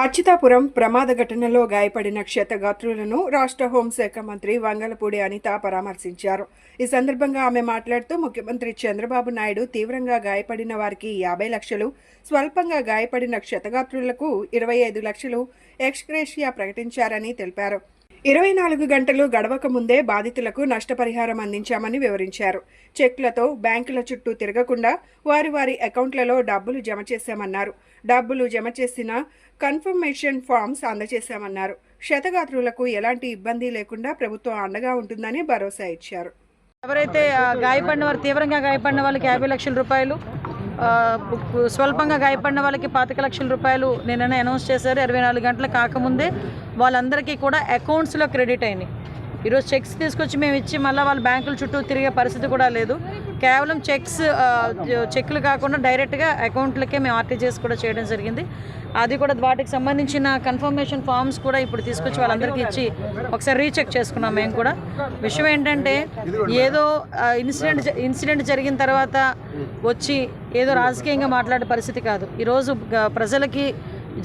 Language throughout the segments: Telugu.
అచ్యుతాపురం ప్రమాద ఘటనలో గాయపడిన క్షతగాత్రులను రాష్ట్ర హోంశాఖ మంత్రి వంగలపూడి అనిత పరామర్శించారు. ఈ సందర్భంగా ఆమె మాట్లాడుతూ ముఖ్యమంత్రి చంద్రబాబు నాయుడు తీవ్రంగా గాయపడిన వారికి యాభై లక్షలు స్వల్పంగా గాయపడిన క్షతగాత్రులకు ఇరవై ఐదు లక్షలు ఎక్స్గ్రేషియా ప్రకటించారని తెలిపారు. ఇరవై నాలుగు గంటలు గడవక ముందే బాధితులకు నష్టపరిహారం అందించామని వివరించారు. చెక్లతో బ్యాంకుల చుట్టూ తిరగకుండా వారి వారి అకౌంట్లలో డబ్బులు జమ చేశామన్నారు. డబ్బులు జమ చేసిన కన్ఫర్మేషన్ ఫామ్స్ అందజేశామన్నారు. క్షతగాత్రులకు ఎలాంటి ఇబ్బంది లేకుండా ప్రభుత్వం అండగా ఉంటుందని భరోసా ఇచ్చారు. ఎవరైతే గాయపడిన వారు తీవ్రంగా గాయపడిన వాళ్ళకి యాభై లక్షల రూపాయలు స్వల్పంగా గాయపడిన వాళ్ళకి పాతిక లక్షల రూపాయలు నిన్ననే అనౌన్స్ చేశారు. ఇరవై నాలుగు గంటలు కాకముందే వాళ్ళందరికీ కూడా అకౌంట్స్లో క్రెడిట్ అయినాయి. ఈరోజు చెక్స్ తీసుకొచ్చి మేము ఇచ్చి మళ్ళీ వాళ్ళ బ్యాంకుల చుట్టూ తిరిగే పరిస్థితి కూడా లేదు. కేవలం చెక్స్ చెక్లు కాకుండా డైరెక్ట్గా అకౌంట్లకే మేము ఆర్టీజీఎస్ కూడా చేయడం జరిగింది. అది కూడా వాటికి సంబంధించిన కన్ఫర్మేషన్ ఫామ్స్ కూడా ఇప్పుడు తీసుకొచ్చి వాళ్ళందరికీ ఇచ్చి ఒకసారి రీచెక్ చేసుకున్నాం మేము కూడా. విషయం ఏంటంటే ఏదో ఇన్సిడెంట్ ఇన్సిడెంట్ జరిగిన తర్వాత వచ్చి ఏదో రాజకీయంగా మాట్లాడే పరిస్థితి కాదు. ఈరోజు ప్రజలకి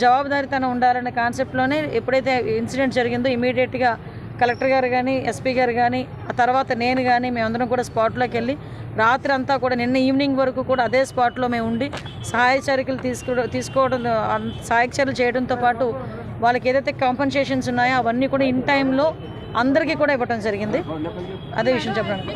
జవాబుదారీతనం ఉండాలనే కాన్సెప్ట్లోనే ఎప్పుడైతే ఇన్సిడెంట్ జరిగిందో ఇమీడియట్గా కలెక్టర్ గారు కానీ ఎస్పీ గారు కానీ ఆ తర్వాత నేను కానీ మేమందరం కూడా స్పాట్లోకి వెళ్ళి రాత్రి అంతా కూడా నిన్న ఈవినింగ్ వరకు కూడా అదే స్పాట్లో మేము ఉండి సహాయ చర్యలు తీసుకో తీసుకోవడం అన్- సహాయక చర్యలు చేయడంతో పాటు వాళ్ళకి ఏదైతే కాంపన్సేషన్స్ ఉన్నాయో అవన్నీ కూడా ఇన్ టైంలో అందరికీ కూడా ఇవ్వడం జరిగింది. అదే విషయం చెప్పడానికి.